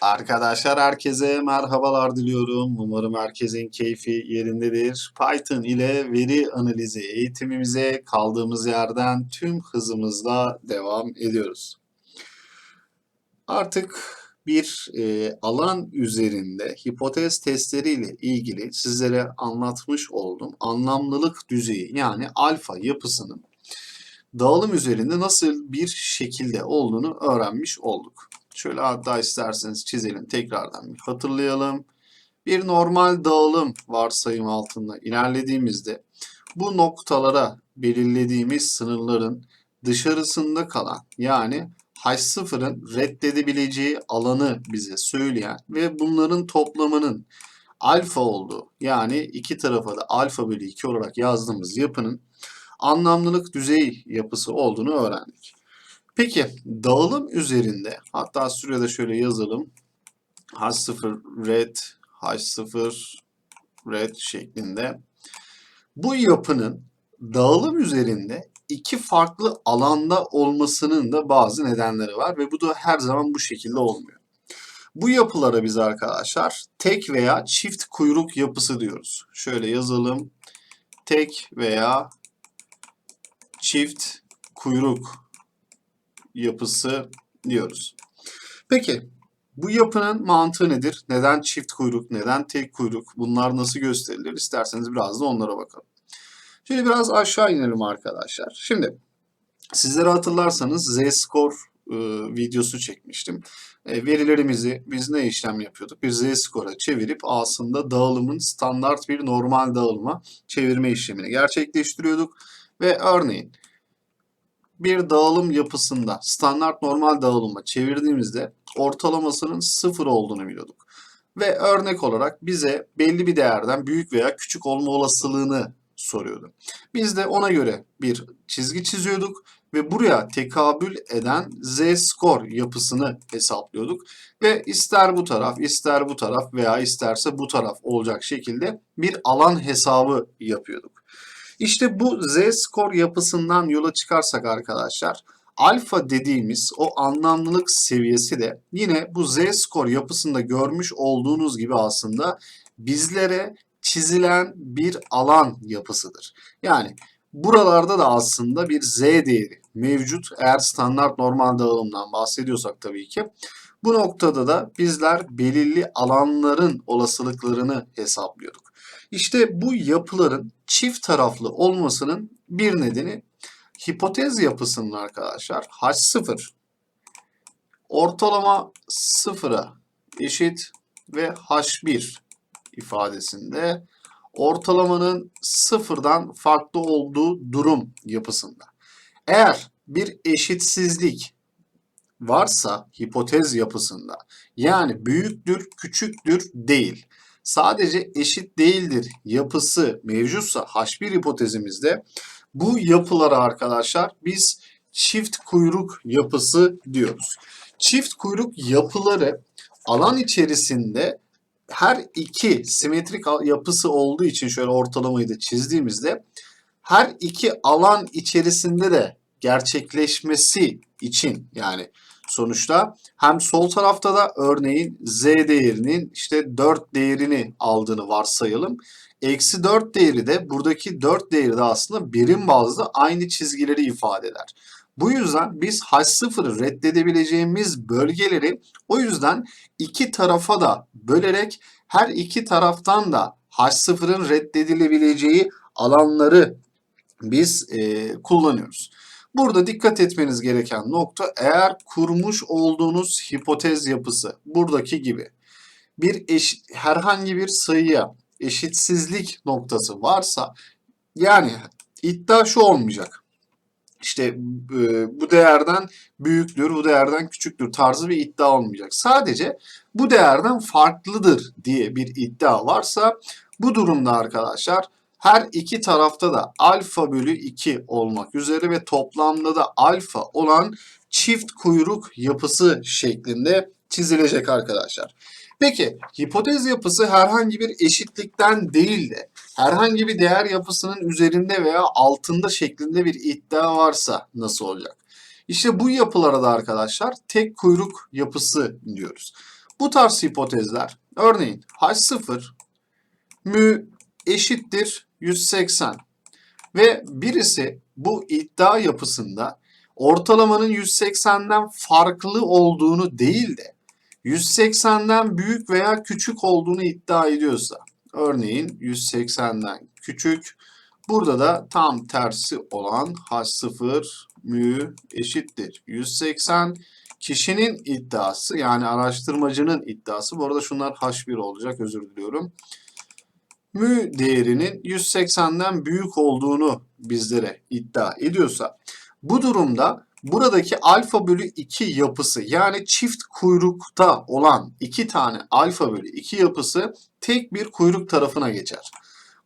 Arkadaşlar herkese merhabalar diliyorum. Umarım herkesin keyfi yerindedir. Python ile veri analizi eğitimimize kaldığımız yerden tüm hızımızla devam ediyoruz. Artık bir e, alan üzerinde hipotez testleriyle ilgili sizlere anlatmış oldum. Anlamlılık düzeyi yani alfa yapısının dağılım üzerinde nasıl bir şekilde olduğunu öğrenmiş olduk. Şöyle hatta isterseniz çizelim tekrardan bir hatırlayalım. Bir normal dağılım varsayım altında ilerlediğimizde bu noktalara belirlediğimiz sınırların dışarısında kalan yani H0'ın reddedebileceği alanı bize söyleyen ve bunların toplamının alfa olduğu yani iki tarafa da alfa bölü 2 olarak yazdığımız yapının anlamlılık düzey yapısı olduğunu öğrendik. Peki dağılım üzerinde hatta sürede şöyle yazalım. H0 red, H0 red şeklinde. Bu yapının dağılım üzerinde iki farklı alanda olmasının da bazı nedenleri var ve bu da her zaman bu şekilde olmuyor. Bu yapılara biz arkadaşlar tek veya çift kuyruk yapısı diyoruz. Şöyle yazalım. Tek veya çift kuyruk yapısı diyoruz. Peki bu yapının mantığı nedir? Neden çift kuyruk, neden tek kuyruk? Bunlar nasıl gösterilir? İsterseniz biraz da onlara bakalım. Şimdi biraz aşağı inelim arkadaşlar. Şimdi sizlere hatırlarsanız Z-Score e, videosu çekmiştim. E, verilerimizi biz ne işlem yapıyorduk? Bir Z-Score'a çevirip aslında dağılımın standart bir normal dağılıma çevirme işlemini gerçekleştiriyorduk. Ve örneğin bir dağılım yapısında standart normal dağılıma çevirdiğimizde ortalamasının sıfır olduğunu biliyorduk. Ve örnek olarak bize belli bir değerden büyük veya küçük olma olasılığını soruyordu. Biz de ona göre bir çizgi çiziyorduk ve buraya tekabül eden z-score yapısını hesaplıyorduk. Ve ister bu taraf, ister bu taraf veya isterse bu taraf olacak şekilde bir alan hesabı yapıyorduk. İşte bu z-score yapısından yola çıkarsak arkadaşlar alfa dediğimiz o anlamlılık seviyesi de yine bu z-score yapısında görmüş olduğunuz gibi aslında bizlere çizilen bir alan yapısıdır. Yani buralarda da aslında bir z değeri mevcut eğer standart normal dağılımdan bahsediyorsak tabii ki. Bu noktada da bizler belirli alanların olasılıklarını hesaplıyorduk. İşte bu yapıların çift taraflı olmasının bir nedeni hipotez yapısının arkadaşlar H0 ortalama sıfıra eşit ve H1 ifadesinde ortalamanın sıfırdan farklı olduğu durum yapısında. Eğer bir eşitsizlik varsa hipotez yapısında yani büyüktür küçüktür değil sadece eşit değildir yapısı mevcutsa H1 hipotezimizde bu yapılara arkadaşlar biz çift kuyruk yapısı diyoruz. Çift kuyruk yapıları alan içerisinde her iki simetrik yapısı olduğu için şöyle ortalamayı da çizdiğimizde her iki alan içerisinde de gerçekleşmesi için yani sonuçta hem sol tarafta da örneğin z değerinin işte 4 değerini aldığını varsayalım. Eksi 4 değeri de buradaki 4 değeri de aslında birim bazlı aynı çizgileri ifade eder. Bu yüzden biz H0'ı reddedebileceğimiz bölgeleri o yüzden iki tarafa da bölerek her iki taraftan da H0'ın reddedilebileceği alanları biz e, kullanıyoruz. Burada dikkat etmeniz gereken nokta eğer kurmuş olduğunuz hipotez yapısı buradaki gibi bir eşit, herhangi bir sayıya eşitsizlik noktası varsa yani iddia şu olmayacak. İşte e, bu değerden büyüktür, bu değerden küçüktür tarzı bir iddia olmayacak. Sadece bu değerden farklıdır diye bir iddia varsa bu durumda arkadaşlar her iki tarafta da alfa bölü 2 olmak üzere ve toplamda da alfa olan çift kuyruk yapısı şeklinde çizilecek arkadaşlar. Peki hipotez yapısı herhangi bir eşitlikten değil de herhangi bir değer yapısının üzerinde veya altında şeklinde bir iddia varsa nasıl olacak? İşte bu yapılara da arkadaşlar tek kuyruk yapısı diyoruz. Bu tarz hipotezler örneğin H0 mü eşittir 180 ve birisi bu iddia yapısında ortalamanın 180'den farklı olduğunu değil de 180'den büyük veya küçük olduğunu iddia ediyorsa örneğin 180'den küçük burada da tam tersi olan H0 mü eşittir. 180 kişinin iddiası yani araştırmacının iddiası. Bu arada şunlar H1 olacak özür diliyorum mü değerinin 180'den büyük olduğunu bizlere iddia ediyorsa bu durumda buradaki alfa bölü 2 yapısı yani çift kuyrukta olan iki tane alfa bölü 2 yapısı tek bir kuyruk tarafına geçer.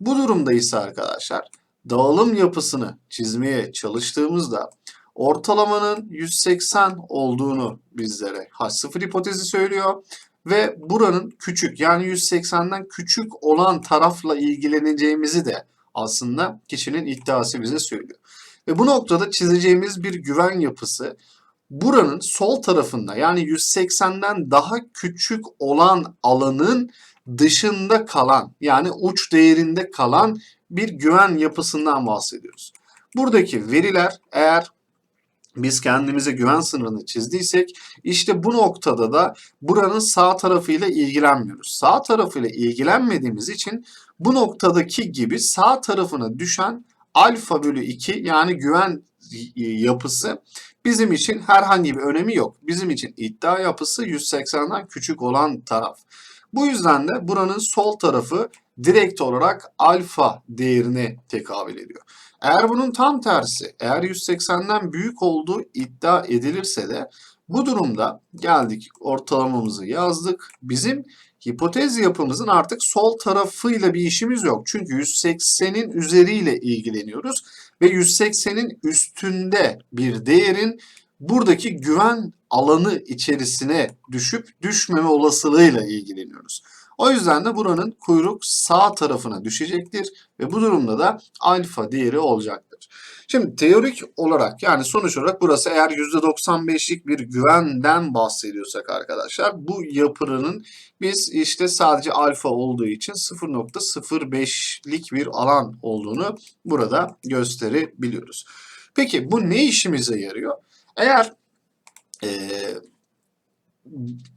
Bu durumda ise arkadaşlar dağılım yapısını çizmeye çalıştığımızda ortalamanın 180 olduğunu bizlere H0 hipotezi söylüyor ve buranın küçük yani 180'den küçük olan tarafla ilgileneceğimizi de aslında kişinin iddiası bize söylüyor. Ve bu noktada çizeceğimiz bir güven yapısı buranın sol tarafında yani 180'den daha küçük olan alanın dışında kalan yani uç değerinde kalan bir güven yapısından bahsediyoruz. Buradaki veriler eğer biz kendimize güven sınırını çizdiysek işte bu noktada da buranın sağ tarafıyla ilgilenmiyoruz. Sağ tarafıyla ilgilenmediğimiz için bu noktadaki gibi sağ tarafına düşen alfa bölü 2 yani güven yapısı bizim için herhangi bir önemi yok. Bizim için iddia yapısı 180'den küçük olan taraf. Bu yüzden de buranın sol tarafı direkt olarak alfa değerine tekabül ediyor. Eğer bunun tam tersi, eğer 180'den büyük olduğu iddia edilirse de bu durumda geldik ortalamamızı yazdık. Bizim hipotez yapımızın artık sol tarafıyla bir işimiz yok. Çünkü 180'in üzeriyle ilgileniyoruz ve 180'in üstünde bir değerin buradaki güven alanı içerisine düşüp düşmeme olasılığıyla ilgileniyoruz. O yüzden de buranın kuyruk sağ tarafına düşecektir ve bu durumda da alfa değeri olacaktır. Şimdi teorik olarak yani sonuç olarak burası eğer %95'lik bir güvenden bahsediyorsak arkadaşlar bu yapının biz işte sadece alfa olduğu için 0.05'lik bir alan olduğunu burada gösterebiliyoruz. Peki bu ne işimize yarıyor? Eğer ee,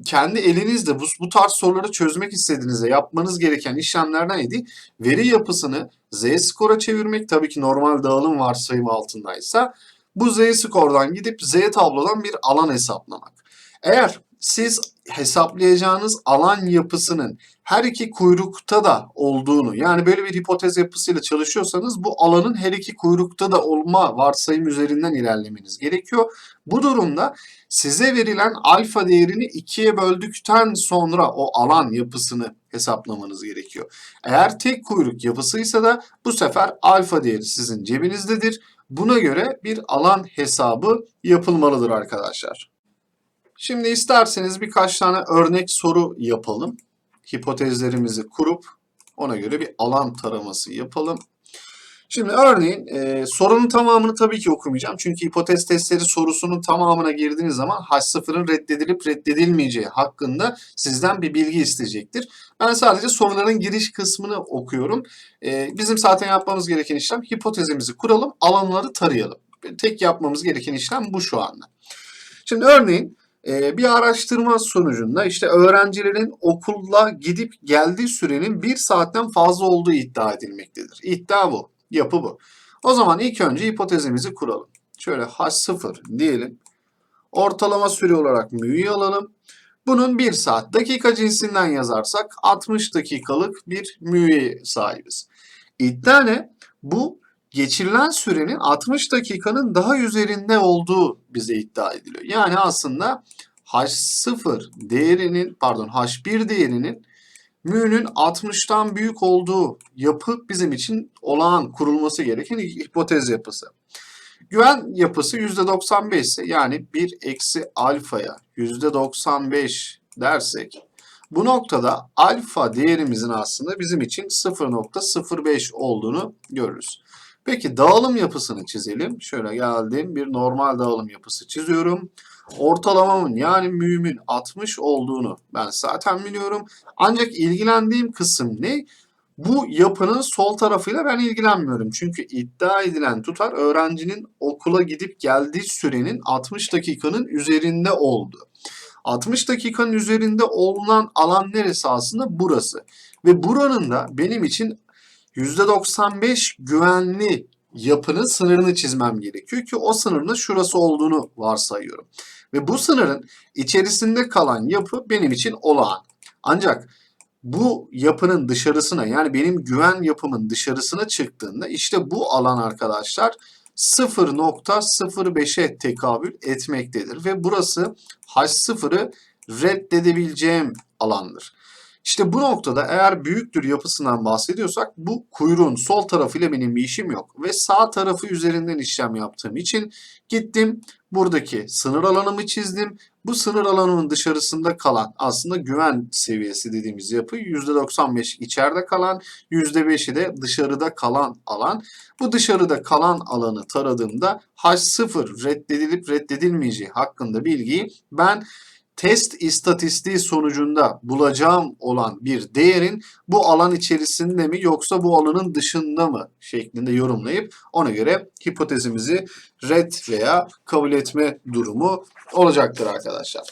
kendi elinizde bu, bu tarz soruları çözmek istediğinizde yapmanız gereken işlemlerden neydi? Veri yapısını z-skora çevirmek tabii ki normal dağılım varsayımı altındaysa bu z-skordan gidip z tablodan bir alan hesaplamak. Eğer siz hesaplayacağınız alan yapısının her iki kuyrukta da olduğunu yani böyle bir hipotez yapısıyla çalışıyorsanız bu alanın her iki kuyrukta da olma varsayım üzerinden ilerlemeniz gerekiyor. Bu durumda size verilen alfa değerini ikiye böldükten sonra o alan yapısını hesaplamanız gerekiyor. Eğer tek kuyruk yapısıysa da bu sefer alfa değeri sizin cebinizdedir. Buna göre bir alan hesabı yapılmalıdır arkadaşlar. Şimdi isterseniz birkaç tane örnek soru yapalım. Hipotezlerimizi kurup ona göre bir alan taraması yapalım. Şimdi örneğin e, sorunun tamamını tabii ki okumayacağım. Çünkü hipotez testleri sorusunun tamamına girdiğiniz zaman H0'ın reddedilip reddedilmeyeceği hakkında sizden bir bilgi isteyecektir. Ben sadece soruların giriş kısmını okuyorum. E, bizim zaten yapmamız gereken işlem hipotezimizi kuralım, alanları tarayalım. Tek yapmamız gereken işlem bu şu anda. Şimdi örneğin bir araştırma sonucunda işte öğrencilerin okulla gidip geldiği sürenin bir saatten fazla olduğu iddia edilmektedir. İddia bu, yapı bu. O zaman ilk önce hipotezimizi kuralım. Şöyle H0 diyelim. Ortalama süre olarak mü'yü alalım. Bunun 1 saat dakika cinsinden yazarsak 60 dakikalık bir mü'ye sahibiz. İddia ne? Bu geçirilen sürenin 60 dakikanın daha üzerinde olduğu bize iddia ediliyor. Yani aslında H0 değerinin pardon H1 değerinin mü'nün 60'tan büyük olduğu yapı bizim için olağan kurulması gereken hipotez yapısı. Güven yapısı %95 ise yani 1 eksi alfaya %95 dersek bu noktada alfa değerimizin aslında bizim için 0.05 olduğunu görürüz. Peki dağılım yapısını çizelim. Şöyle geldim bir normal dağılım yapısı çiziyorum. ortalamamın yani mühümün 60 olduğunu ben zaten biliyorum. Ancak ilgilendiğim kısım ne? Bu yapının sol tarafıyla ben ilgilenmiyorum. Çünkü iddia edilen tutar öğrencinin okula gidip geldiği sürenin 60 dakikanın üzerinde oldu. 60 dakikanın üzerinde olunan alan neresi aslında? Burası. Ve buranın da benim için %95 güvenli yapının sınırını çizmem gerekiyor ki o sınırın şurası olduğunu varsayıyorum. Ve bu sınırın içerisinde kalan yapı benim için olağan. Ancak bu yapının dışarısına yani benim güven yapımın dışarısına çıktığında işte bu alan arkadaşlar 0.05'e tekabül etmektedir. Ve burası H0'ı reddedebileceğim alandır. İşte bu noktada eğer büyüktür yapısından bahsediyorsak bu kuyruğun sol tarafıyla benim bir işim yok. Ve sağ tarafı üzerinden işlem yaptığım için gittim buradaki sınır alanımı çizdim. Bu sınır alanının dışarısında kalan aslında güven seviyesi dediğimiz yapı %95 içeride kalan %5'i de dışarıda kalan alan. Bu dışarıda kalan alanı taradığımda H0 reddedilip reddedilmeyeceği hakkında bilgiyi ben test istatistiği sonucunda bulacağım olan bir değerin bu alan içerisinde mi yoksa bu alanın dışında mı şeklinde yorumlayıp ona göre hipotezimizi red veya kabul etme durumu olacaktır arkadaşlar.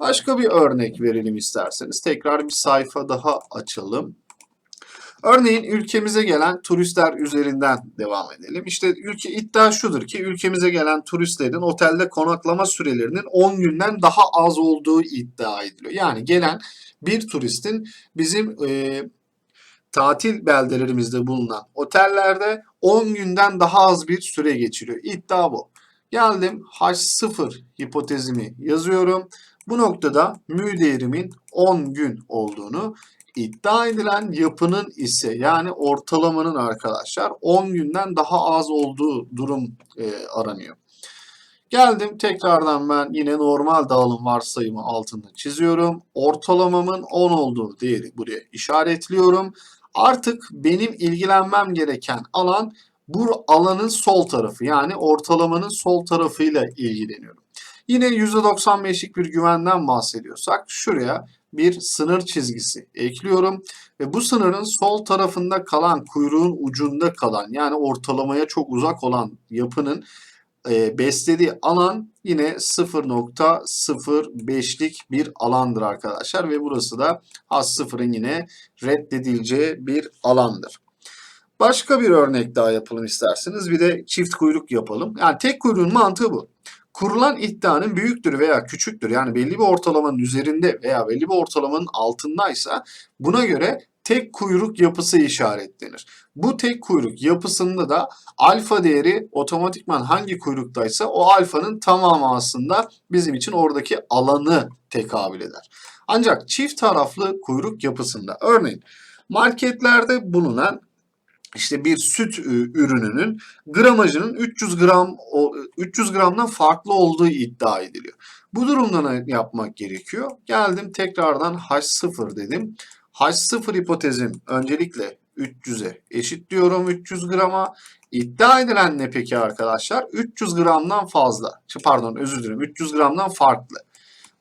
Başka bir örnek verelim isterseniz. Tekrar bir sayfa daha açalım. Örneğin ülkemize gelen turistler üzerinden devam edelim. İşte ülke iddia şudur ki ülkemize gelen turistlerin otelde konaklama sürelerinin 10 günden daha az olduğu iddia ediliyor. Yani gelen bir turistin bizim e, tatil beldelerimizde bulunan otellerde 10 günden daha az bir süre geçiriyor. İddia bu. Geldim H0 hipotezimi yazıyorum. Bu noktada mü değerimin 10 gün olduğunu iddia edilen yapının ise yani ortalamanın arkadaşlar 10 günden daha az olduğu durum e, aranıyor. Geldim tekrardan ben yine normal dağılım varsayımı altında çiziyorum. Ortalamamın 10 olduğu değeri buraya işaretliyorum. Artık benim ilgilenmem gereken alan bu alanın sol tarafı yani ortalamanın sol tarafıyla ilgileniyorum. Yine %95'lik bir güvenden bahsediyorsak şuraya bir sınır çizgisi ekliyorum ve bu sınırın sol tarafında kalan kuyruğun ucunda kalan yani ortalamaya çok uzak olan yapının e, beslediği alan yine 0.05'lik bir alandır arkadaşlar ve burası da has sıfırın yine reddedileceği bir alandır. Başka bir örnek daha yapalım isterseniz. Bir de çift kuyruk yapalım. Yani tek kuyruğun mantığı bu kurulan iddianın büyüktür veya küçüktür yani belli bir ortalamanın üzerinde veya belli bir ortalamanın altındaysa buna göre tek kuyruk yapısı işaretlenir. Bu tek kuyruk yapısında da alfa değeri otomatikman hangi kuyruktaysa o alfanın tamamı aslında bizim için oradaki alanı tekabül eder. Ancak çift taraflı kuyruk yapısında örneğin marketlerde bulunan işte bir süt ürününün gramajının 300 gram 300 gramdan farklı olduğu iddia ediliyor. Bu durumda ne yapmak gerekiyor? Geldim tekrardan H0 dedim. H0 hipotezim öncelikle 300'e eşitliyorum 300 grama. İddia edilen ne peki arkadaşlar? 300 gramdan fazla. Pardon özür dilerim 300 gramdan farklı.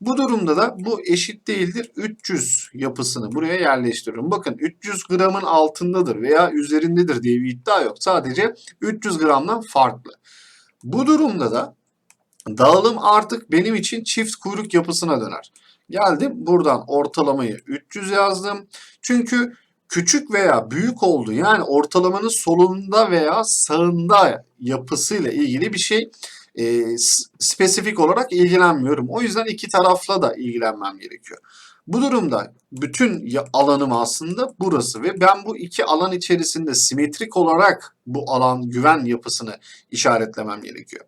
Bu durumda da bu eşit değildir 300 yapısını buraya yerleştiriyorum. Bakın 300 gramın altındadır veya üzerindedir diye bir iddia yok. Sadece 300 gramdan farklı. Bu durumda da dağılım artık benim için çift kuyruk yapısına döner. Geldim buradan ortalamayı 300 yazdım. Çünkü küçük veya büyük oldu yani ortalamanın solunda veya sağında yapısıyla ilgili bir şey e, spesifik olarak ilgilenmiyorum. O yüzden iki tarafla da ilgilenmem gerekiyor. Bu durumda bütün alanım aslında burası ve ben bu iki alan içerisinde simetrik olarak bu alan güven yapısını işaretlemem gerekiyor.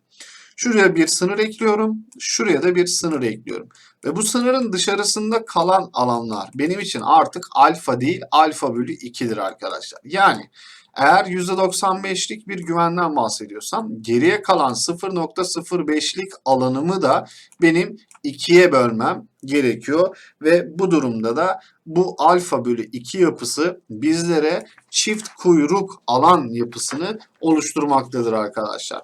Şuraya bir sınır ekliyorum. Şuraya da bir sınır ekliyorum. Ve bu sınırın dışarısında kalan alanlar benim için artık alfa değil alfa bölü 2'dir arkadaşlar. Yani Eğer %95'lik bir güvenden bahsediyorsam geriye kalan 0.05'lik alanımı da benim ikiye bölmem gerekiyor ve bu durumda da bu alfa bölü 2 yapısı bizlere çift kuyruk alan yapısını oluşturmaktadır arkadaşlar.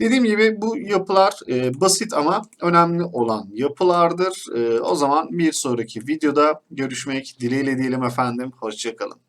Dediğim gibi bu yapılar e, basit ama önemli olan yapılardır. E, o zaman bir sonraki videoda görüşmek dileğiyle diyelim efendim. Hoşçakalın.